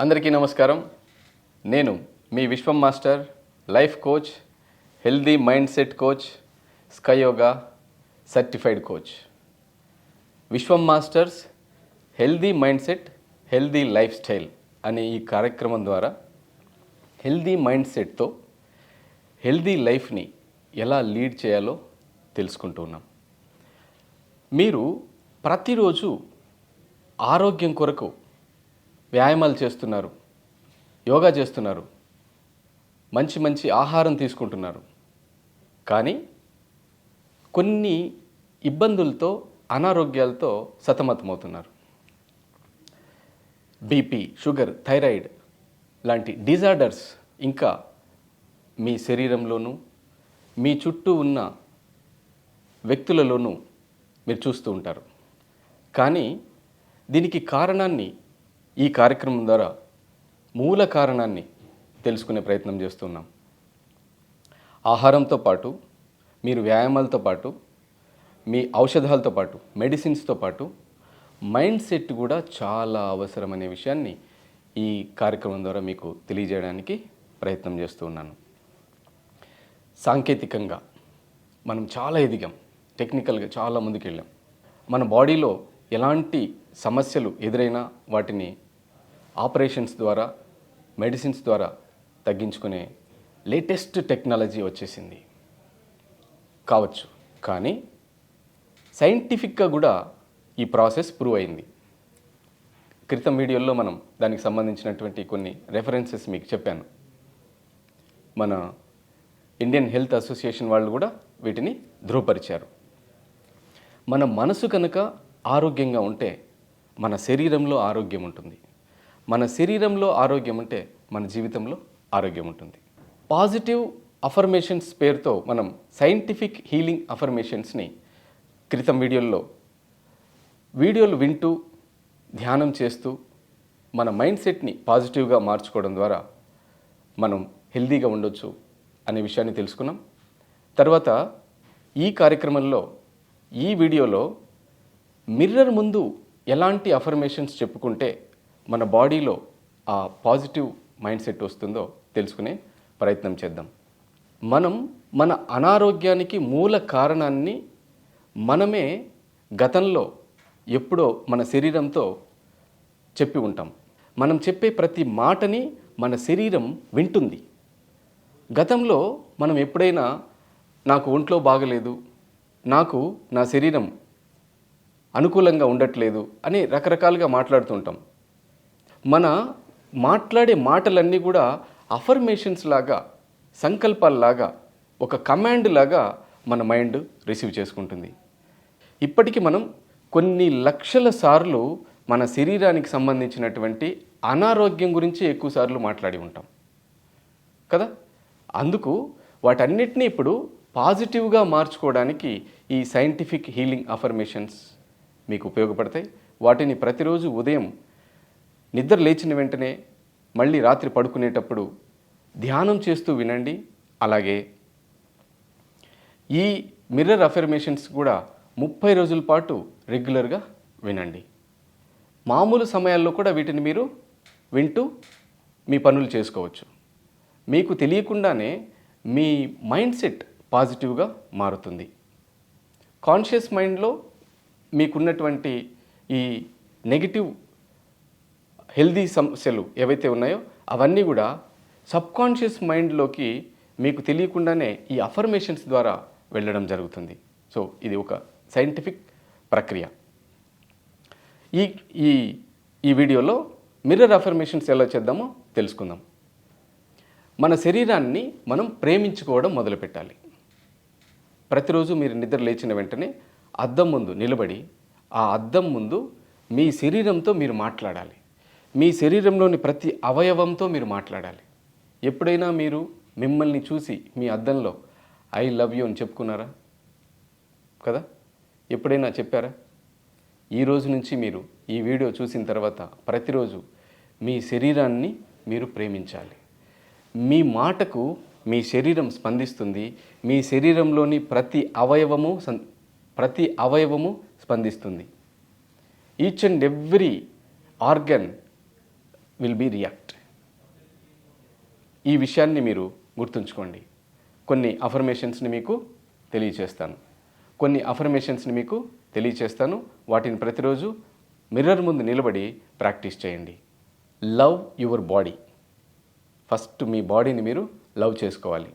అందరికీ నమస్కారం. నేను మీ Vishwam master life coach healthy mind set coach స్కయోగా certified coach. Vishwam masters healthy mind set healthy life style అనే ఈ కార్యక్రమం ద్వారా హెల్దీ మైండ్ సెట్తో హెల్దీ లైఫ్ని ఎలా లీడ్ చేయాలో తెలుసుకుంటూ ఉన్నాం. మీరు ప్రతిరోజు ఆరోగ్యం కొరకు వ్యాయామాలు చేస్తున్నారు యోగా చేస్తున్నారు మంచి మంచి ఆహారం తీసుకుంటున్నారు. కానీ కొన్ని ఇబ్బందులతో అనారోగ్యాలతో సతమతమవుతున్నారు. బీపీ షుగర్ థైరాయిడ్ లాంటి డిజార్డర్స్ ఇంకా మీ శరీరంలోనూ మీ చుట్టూ ఉన్న వ్యక్తులలోనూ మీరు చూస్తూ ఉంటారు. కానీ దీనికి కారణాన్ని ఈ కార్యక్రమం ద్వారా మూల కారణాన్ని తెలుసుకునే ప్రయత్నం చేస్తున్నాం. ఆహారంతో పాటు మీరు వ్యాయామాలతో పాటు మీ ఔషధాలతో పాటు మెడిసిన్స్తో పాటు మైండ్ సెట్ కూడా చాలా అవసరం అనే విషయాన్ని ఈ కార్యక్రమం ద్వారా మీకు తెలియజేయడానికి ప్రయత్నం చేస్తూ ఉన్నాను. సాంకేతికంగా మనం చాలా ఎదిగాం. టెక్నికల్గా చాలా ముందుకెళ్ళాం. మన బాడీలో ఎలాంటి సమస్యలు ఎదురైనా వాటిని ఆపరేషన్స్ ద్వారా మెడిసిన్స్ ద్వారా తగ్గించుకునే లేటెస్ట్ టెక్నాలజీ వచ్చేసింది. కావచ్చు. కానీ సైంటిఫిక్గా కూడా ఈ ప్రాసెస్ ప్రూవ్ అయింది. క్రితం వీడియోల్లో మనం దానికి సంబంధించినటువంటి కొన్ని రెఫరెన్సెస్ మీకు చెప్పాను. మన ఇండియన్ హెల్త్ అసోసియేషన్ వాళ్ళు కూడా వీటిని ధృవపరిచారు. మన మనసు కనుక ఆరోగ్యంగా ఉంటే మన శరీరంలో ఆరోగ్యం ఉంటుంది. మన శరీరంలో ఆరోగ్యం ఉంటే మన జీవితంలో ఆరోగ్యం ఉంటుంది. పాజిటివ్ అఫర్మేషన్స్ పేరుతో మనం సైంటిఫిక్ హీలింగ్ అఫర్మేషన్స్ని క్రితం వీడియోల్లో వీడియోలు వింటూ ధ్యానం చేస్తూ మన మైండ్ సెట్ని పాజిటివ్గా మార్చుకోవడం ద్వారా మనం హెల్దీగా ఉండొచ్చు అనే విషయాన్ని తెలుసుకున్నాం. తర్వాత ఈ కార్యక్రమంలో ఈ వీడియోలో మిర్రర్ ముందు ఎలాంటి అఫర్మేషన్స్ చెప్పుకుంటే మన బాడీలో ఆ పాజిటివ్ మైండ్ సెట్ వస్తుందో తెలుసుకునే ప్రయత్నం చేద్దాం. మనం మన అనారోగ్యానికి మూల కారణాన్ని మనమే గతంలో ఎప్పుడో మన శరీరంతో చెప్పి ఉంటాం. మనం చెప్పే ప్రతి మాటని మన శరీరం వింటుంది. గతంలో మనం ఎప్పుడైనా నాకు ఒంట్లో బాగలేదు నాకు నా శరీరం అనుకూలంగా ఉండట్లేదు అని రకరకాలుగా మాట్లాడుతుంటాం మన మాట్లాడే మాటలన్నీ కూడా అఫర్మేషన్స్ లాగా సంకల్పాల్లాగా ఒక కమాండ్ లాగా మన మైండ్ రిసీవ్ చేసుకుంటుంది. ఇప్పటికీ మనం కొన్ని లక్షల సార్లు మన శరీరానికి సంబంధించినటువంటి అనారోగ్యం గురించి ఎక్కువ సార్లు మాట్లాడి ఉంటాం. కదా? అందుకు వాటన్నిటినీ ఇప్పుడు పాజిటివ్గా మార్చుకోవడానికి ఈ సైంటిఫిక్ హీలింగ్ అఫర్మేషన్స్ మీకు ఉపయోగపడతాయి. వాటిని ప్రతిరోజు ఉదయం నిద్ర లేచిన వెంటనే మళ్ళీ రాత్రి పడుకునేటప్పుడు ధ్యానం చేస్తూ వినండి. అలాగే ఈ మిర్రర్ అఫర్మేషన్స్ కూడా ముప్పై రోజుల పాటు రెగ్యులర్గా వినండి. మామూలు సమయాల్లో కూడా వీటిని మీరు వింటూ మీ పనులు చేసుకోవచ్చు. మీకు తెలియకుండానే మీ మైండ్ సెట్ పాజిటివ్గా మారుతుంది. కాన్షియస్ మైండ్లో మీకున్నటువంటి ఈ నెగిటివ్ హెల్దీ సమస్యలు ఏవైతే ఉన్నాయో అవన్నీ కూడా సబ్కాన్షియస్ మైండ్లోకి మీకు తెలియకుండానే ఈ అఫర్మేషన్స్ ద్వారా వెళ్ళడం జరుగుతుంది. సో ఇది ఒక సైంటిఫిక్ ప్రక్రియ. ఈ ఈ ఈ వీడియోలో మిర్రర్ అఫర్మేషన్స్ ఎలా చేద్దామో తెలుసుకుందాం. మన శరీరాన్ని మనం ప్రేమించుకోవడం మొదలుపెట్టాలి. ప్రతిరోజు మీరు నిద్ర లేచిన వెంటనే అద్దం ముందు నిలబడి ఆ అద్దం ముందు మీ శరీరంతో మీరు మాట్లాడాలి. మీ శరీరంలోని ప్రతి అవయవంతో మీరు మాట్లాడాలి. ఎప్పుడైనా మీరు మిమ్మల్ని చూసి మీ అద్దంలో ఐ లవ్ యూ అని చెప్పుకున్నారా? కదా? ఎప్పుడైనా చెప్పారా? ఈ రోజు నుంచి మీరు ఈ వీడియో చూసిన తర్వాత ప్రతిరోజు మీ శరీరాన్ని మీరు ప్రేమించాలి. మీ మాటకు మీ శరీరం స్పందిస్తుంది. మీ శరీరంలోని ప్రతి అవయవము ప్రతి అవయవము స్పందిస్తుంది. Each and every organ will be react ఈ విషయాన్ని మీరు గుర్తుంచుకోండి. కొన్ని అఫర్మేషన్స్ని మీకు తెలియచేస్తాను. కొన్ని అఫర్మేషన్స్ని మీకు తెలియచేస్తాను. వాటిని ప్రతిరోజు మిర్రర్ ముందు నిలబడి ప్రాక్టీస్ చేయండి. లవ్ యువర్ బాడీ ఫస్ట్ మీ బాడీని మీరు లవ్ చేసుకోవాలి.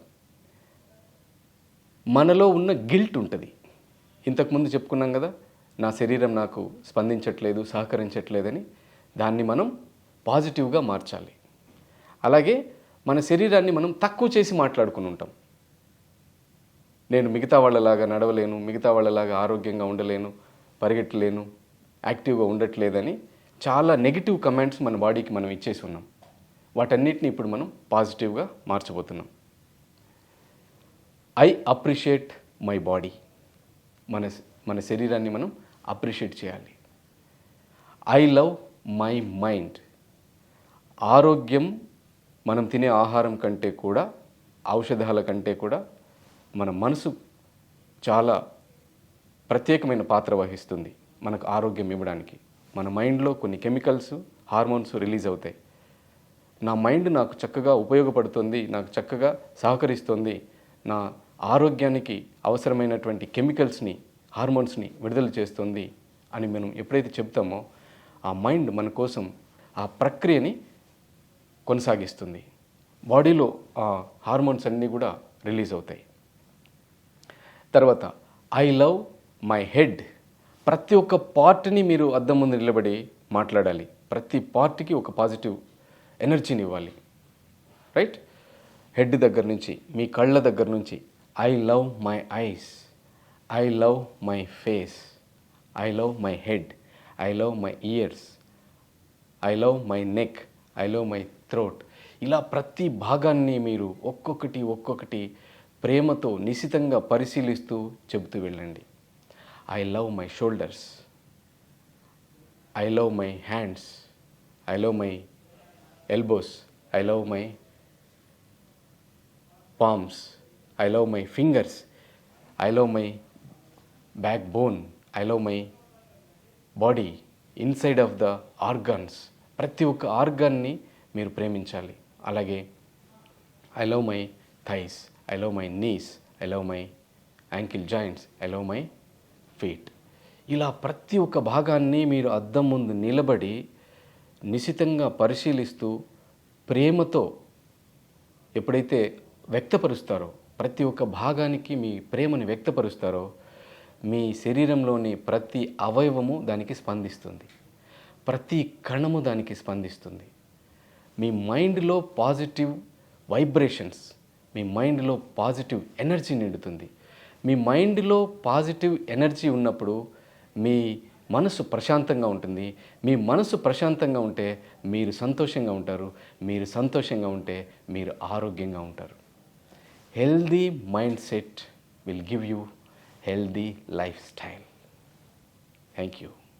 మనలో ఉన్న గిల్ట్ ఉంటుంది. ఇంతకుముందు చెప్పుకున్నాం కదా నా శరీరం నాకు స్పందించట్లేదు సహకరించట్లేదని. దాన్ని మనం పాజిటివ్గా మార్చాలి. అలాగే మన శరీరాన్ని మనం తక్కువ చేసి మాట్లాడుకుని ఉంటాం. నేను మిగతా వాళ్ళలాగా నడవలేను మిగతా వాళ్ళలాగా ఆరోగ్యంగా ఉండలేను పరిగెట్టలేను యాక్టివ్గా ఉండట్లేదని చాలా నెగిటివ్ కమెంట్స్ మన బాడీకి మనం ఇచ్చేసి ఉన్నాం. వాటన్నిటిని ఇప్పుడు మనం పాజిటివ్గా మార్చబోతున్నాం. I appreciate my body. మన మన శరీరాన్ని మనం అప్రిషియేట్ చేయాలి. I love my mind. ఆరోగ్యం మనం తినే ఆహారం కంటే కూడా ఔషధాల కంటే కూడా మన మనసు చాలా ప్రత్యేకమైన పాత్ర వహిస్తుంది మనకు ఆరోగ్యం ఇవ్వడానికి. మన మైండ్లో కొన్ని కెమికల్స్ హార్మోన్స్ రిలీజ్ అవుతాయి. నా మైండ్ నాకు చక్కగా ఉపయోగపడుతుంది నాకు చక్కగా సహకరిస్తుంది. నా ఆరోగ్యానికి అవసరమైనటువంటి కెమికల్స్ని హార్మోన్స్ని విడుదల చేస్తుంది అని మనం ఎప్పుడైతే చెప్తామో ఆ మైండ్ మన కోసం ఆ ప్రక్రియని కొనసాగిస్తుంది. బాడీలో ఆ హార్మోన్స్ అన్నీ కూడా రిలీజ్ అవుతాయి. తర్వాత ఐ లవ్ మై హెడ్. ప్రతి ఒక్క పార్ట్ని మీరు అద్దం ముందు నిలబడి మాట్లాడాలి. ప్రతి పార్ట్కి ఒక పాజిటివ్ ఎనర్జీని ఇవ్వాలి. రైట్? హెడ్ దగ్గర నుంచి మీ కళ్ళ దగ్గర నుంచి I love my eyes. I love my face. I love my head. I love my ears. I love my neck. I love my throat ఇలా ప్రతి భాగాన్ని మీరు ఒక్కొక్కటి ఒక్కొక్కటి ప్రేమతో నిశితంగా పరిశీలిస్తూ చెబుతూ వెళ్ళండి. I love my shoulders I love my hands I love my elbows I love my palms I love my fingers I love my back bone I love my body inside of the organs ప్రతి ఒక్క ఆర్గాన్ని మీరు ప్రేమించాలి. అలాగే I love my thighs I love my knees I love my ankle joints I love my feet ఇలా ప్రతి ఒక్క భాగాన్ని మీరు అద్దం ముందు నిలబడి నిశితంగా పరిశీలిస్తూ ప్రేమతో ఎప్పుడైతే వ్యక్తపరుస్తారో ప్రతి ఒక్క భాగానికి మీ ప్రేమను వ్యక్తపరుస్తారో మీ శరీరంలోని ప్రతి అవయవము దానికి స్పందిస్తుంది. ప్రతి కణము దానికి స్పందిస్తుంది. మీ మైండ్లో పాజిటివ్ వైబ్రేషన్స్ మీ మైండ్లో పాజిటివ్ ఎనర్జీ నిండుతుంది. మీ మైండ్లో పాజిటివ్ ఎనర్జీ ఉన్నప్పుడు మీ మనసు ప్రశాంతంగా ఉంటుంది. మీ మనసు ప్రశాంతంగా ఉంటే మీరు సంతోషంగా ఉంటారు. మీరు సంతోషంగా ఉంటే మీరు ఆరోగ్యంగా ఉంటారు. Healthy mind set will give you healthy life style thank you